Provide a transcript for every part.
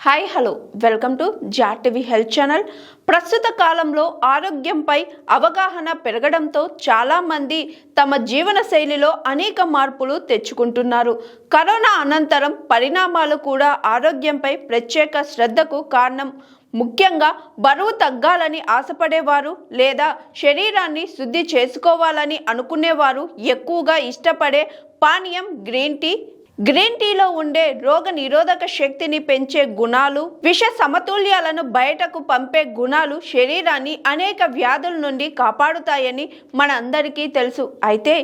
Hi hello welcome to జాట్ health channel ప్రస్తుత కాలంలో ఆరోగ్యంపై అవగాహన పెరగడంతో చాలామంది తమ జీవన శైలిలో అనేక మార్పులు తెచ్చుకుంటున్నారు. కరోనా అనంతరం పరిణామాలు కూడా ఆరోగ్యంపై ప్రత్యేక శ్రద్ధకు కారణం. ముఖ్యంగా బరువు తగ్గాలని ఆశపడేవారు లేదా శరీరాన్ని శుద్ధి చేసుకోవాలని అనుకునేవారు ఎక్కువగా ఇష్టపడే పానీయం గ్రీన్ టీ గ్రీన్ టీలో ఉండే రోగ నిరోధక శక్తిని పెంచే గుణాలు విష సమతుల్యాలను బయటకు పంపే గుణాలు శరీరాన్ని అనేక వ్యాధుల నుండి కాపాడుతాయని మనందరికీ తెలుసు. అయితే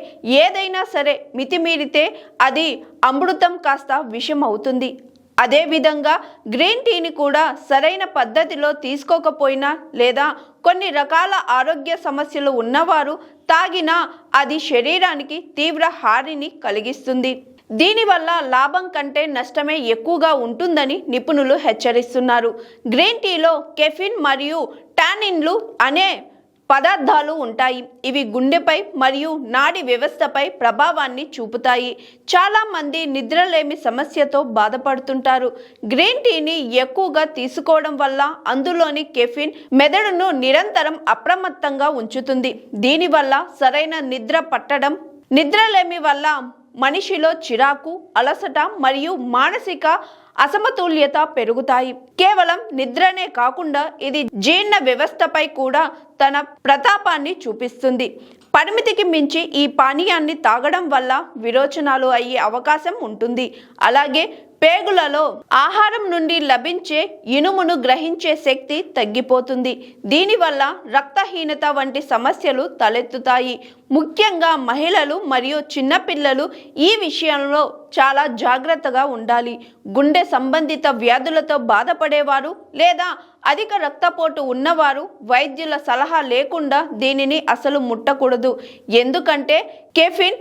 ఏదైనా సరే మితిమీరితే అది అమృతం కాస్త విషం అవుతుంది అదేవిధంగా గ్రీన్ టీని కూడా సరైన పద్ధతిలో తీసుకోకపోయినా లేదా కొన్ని రకాల ఆరోగ్య సమస్యలు ఉన్నవారు తాగినా అది శరీరానికి తీవ్ర హానిని కలిగిస్తుంది. దీనివల్ల లాభం కంటే నష్టమే ఎక్కువగా ఉంటుందని నిపుణులు హెచ్చరిస్తున్నారు. గ్రీన్ టీలో కెఫిన్ మరియు టానిన్లు అనే పదార్థాలు ఉంటాయి. ఇవి గుండెపై మరియు నాడి వ్యవస్థపై ప్రభావాన్ని చూపుతాయి. చాలామంది నిద్రలేమి సమస్యతో బాధపడుతుంటారు. గ్రీన్ టీని ఎక్కువగా తీసుకోవడం వల్ల అందులోని కెఫిన్ మెదడును నిరంతరం అప్రమత్తంగా ఉంచుతుంది. దీనివల్ల సరైన నిద్ర పట్టడం నిద్రలేమి వల్ల మనిషిలో చిరాకు అలసట మరియు మానసిక అసమతుల్యత పెరుగుతాయి. కేవలం నిద్రనే కాకుండా ఇది జీర్ణ వ్యవస్థపై కూడా తన ప్రతాపాన్ని చూపిస్తుంది. పరిమితికి మించి ఈ పానీయాన్ని తాగడం వల్ల విరోచనాలు అయ్యే అవకాశం ఉంటుంది. అలాగే పేగులలో ఆహారం నుండి లభించే ఇనుమును గ్రహించే శక్తి తగ్గిపోతుంది. దీనివల్ల రక్తహీనత వంటి సమస్యలు తలెత్తుతాయి. ముఖ్యంగా మహిళలు మరియు చిన్నపిల్లలు ఈ విషయంలో చాలా జాగ్రత్తగా ఉండాలి. గుండె సంబంధిత వ్యాధులతో బాధపడేవారు లేదా అధిక రక్తపోటు ఉన్నవారు వైద్యుల సలహా లేకుండా దీనిని అసలు ముట్టకూడదు. ఎందుకంటే కెఫిన్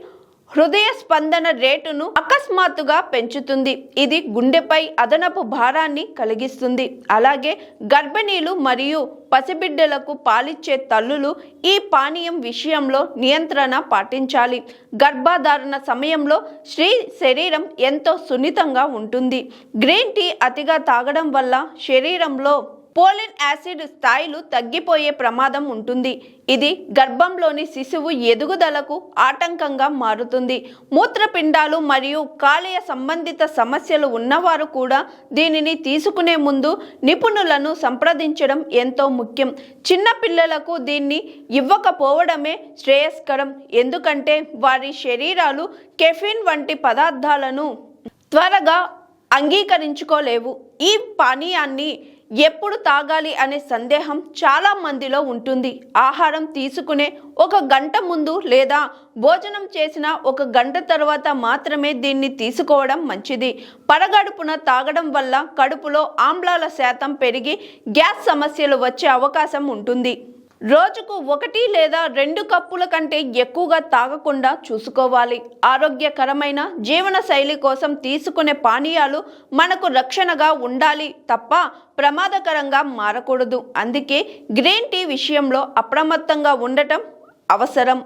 హృదయ స్పందన రేటును అకస్మాత్తుగా పెంచుతుంది. ఇది గుండెపై అదనపు భారాన్ని కలిగిస్తుంది. అలాగే గర్భిణీలు మరియు పసిబిడ్డలకు పాలిచ్చే తల్లులు ఈ పానీయం విషయంలో నియంత్రణ పాటించాలి. గర్భధారణ సమయంలో స్త్రీ శరీరం ఎంతో సున్నితంగా ఉంటుంది. గ్రీన్ టీ అతిగా తాగడం వల్ల శరీరంలో పోలిన్ యాసిడ్ స్థాయిలు తగ్గిపోయే ప్రమాదం ఉంటుంది. ఇది గర్భంలోని శిశువు ఎదుగుదలకు ఆటంకంగా మారుతుంది. మూత్రపిండాలు మరియు కాలేయ సంబంధిత సమస్యలు ఉన్నవారు కూడా దీనిని తీసుకునే ముందు నిపుణులను సంప్రదించడం ఎంతో ముఖ్యం. చిన్నపిల్లలకు దీన్ని ఇవ్వకపోవడమే శ్రేయస్కరం. ఎందుకంటే వారి శరీరాలు కెఫిన్ వంటి పదార్థాలను త్వరగా అంగీకరించుకోలేవు. ఈ పానీయాన్ని ఎప్పుడు తాగాలి అనే సందేహం చాలా మందిలో ఉంటుంది. ఆహారం తీసుకునే ఒక గంట ముందు లేదా భోజనం చేసిన ఒక గంట తర్వాత మాత్రమే దీన్ని తీసుకోవడం మంచిది. పరగడుపున తాగడం వల్ల కడుపులో ఆమ్లాల శాతం పెరిగి గ్యాస్ సమస్యలు వచ్చే అవకాశం ఉంటుంది. రోజుకు ఒకటి లేదా రెండు కప్పుల కంటే ఎక్కువగా తాగకుండా చూసుకోవాలి. ఆరోగ్యకరమైన జీవన శైలి కోసం తీసుకునే పానీయాలు మనకు రక్షణగా ఉండాలి తప్ప ప్రమాదకరంగా మారకూడదు. అందుకే గ్రీన్ టీ విషయంలో అప్రమత్తంగా ఉండటం అవసరం.